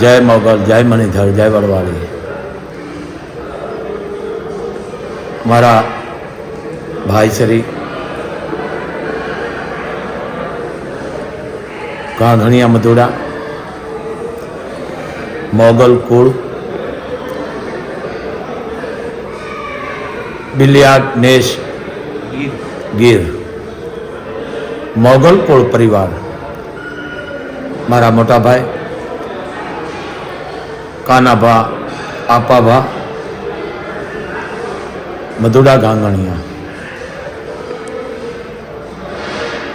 જય મોગલ જય મણિધર જય વડવાળી મારા ભાઈ શ્રી કાંધણિયા મધુડા મોગલ કુળ બિલિયાડ નેશ ગીર મોગલ કુળ પરિવાર મારા મોટા ભાઈ કાનાભા, આપાભા, મધુડા ગાંગણિયા.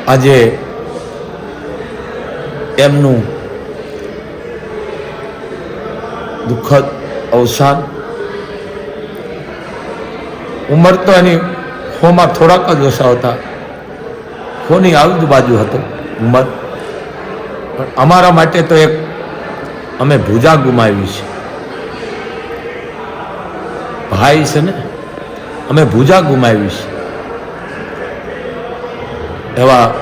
આજે એમનું દુઃખદ અવસાન. ઉંમર તો એની ખોમાં થોડાક જ ઓછા હતા. ખોની આવી બાજુ હતો ઉંમર. પણ અમારા માટે તો એક અમે ભૂજા ગુમાવી છે. ભાઈ છે ને, અમે ભૂજા ગુમાવી છે. એવા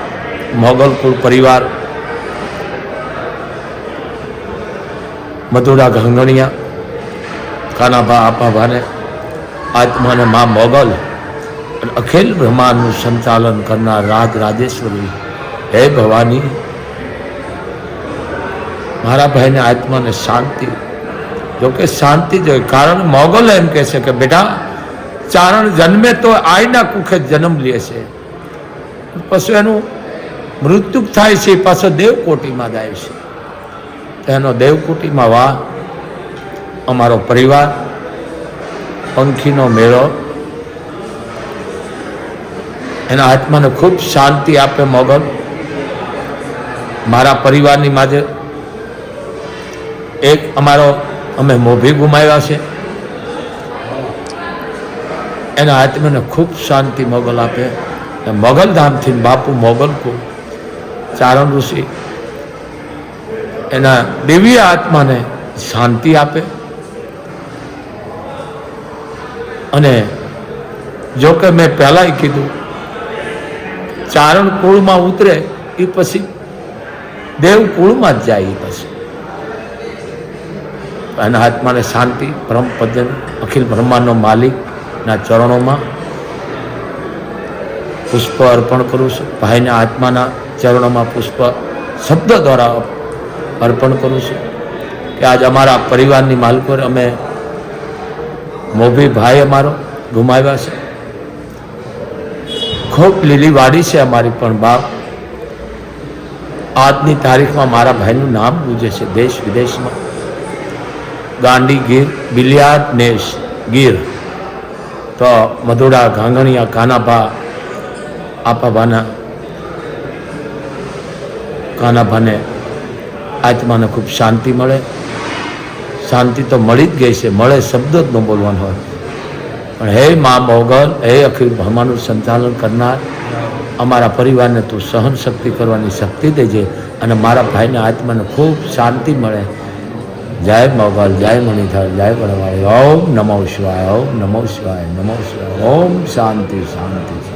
મોગલકુળ પરિવાર મધુડા ઘંગણિયા, કાનાભા આપાભાને, આત્માને મા મોગલ અને અખિલ બ્રહ્માંડનું સંચાલન કરનાર રાજ રાજેશ્વરી. હે ભવાની મારા ભાઈને આત્માને શાંતિ. જોકે શાંતિ જોઈએ કારણ મોગલ એમ કહે છે કે, બેટા, ચારણ જન્મે તો આઈના કુખે જન્મ લે છે. પછી એનું મૃત્યુ થાય છે, પાછો દેવકોટીમાં જાય છે. એનો દેવકોટીમાં વાહ અમારો પરિવાર, પંખીનો મેળો, એના આત્માને ખૂબ શાંતિ આપે મોગલ. મારા પરિવારની માঝে એક અમારો, અમે મોભી ગુમાવ્યા છે. એના આત્માને ખૂબ શાંતિ મોગલ આપે. મોગલ ધામથી બાપુ મોગલ કો ચારણ ઋષિ એના દિવ્ય આત્માને શાંતિ આપે. અને જો કે મેં પહેલાંય કીધું, ચારણ કુળમાં ઉતરે એ પછી દેવ કુળમાં જ જાય એ પછી. એના આત્માને શાંતિ, પરમ પદ્ય અખિલ બ્રહ્માંડનો માલિકના ચરણોમાં પુષ્પ અર્પણ કરું છું. ભાઈના આત્માના ચરણોમાં પુષ્પ શબ્દ દ્વારા અર્પણ કરું છું કે આજ અમારા પરિવારની માલિકો અમે મોભી ભાઈ અમારો ગુમાવ્યા છે. ખૂબ લીલી વાડી છે અમારી પણ બાપ. આજની તારીખમાં મારા ભાઈનું નામ ગુજે છે દેશ વિદેશમાં. ગાંડી ગીર બિલિયાડ નેશ ગીર. તો મધુડા ઘાંઘણિયા કાનાભા આપાભાના કાનાભાને આત્માને ખૂબ શાંતિ મળે. શાંતિ તો મળી જ ગઈ છે, મળે શબ્દ જ ન બોલવાનો હોય. પણ હે મા મોગલ, હે અખિલ બ્રહ્માંડનું સંચાલન કરનાર, અમારા પરિવારને તું સહન શક્તિ કરવાની શક્તિ દેજે અને મારા ભાઈને આત્માને ખૂબ શાંતિ મળે. જય મોગલ જય મણિધર, જય વડવાળી ઓમ નમો શિવાય, ઓમ નમો શિવાય નમો શિવાય, ઓમ શાંતિ શાંતિ.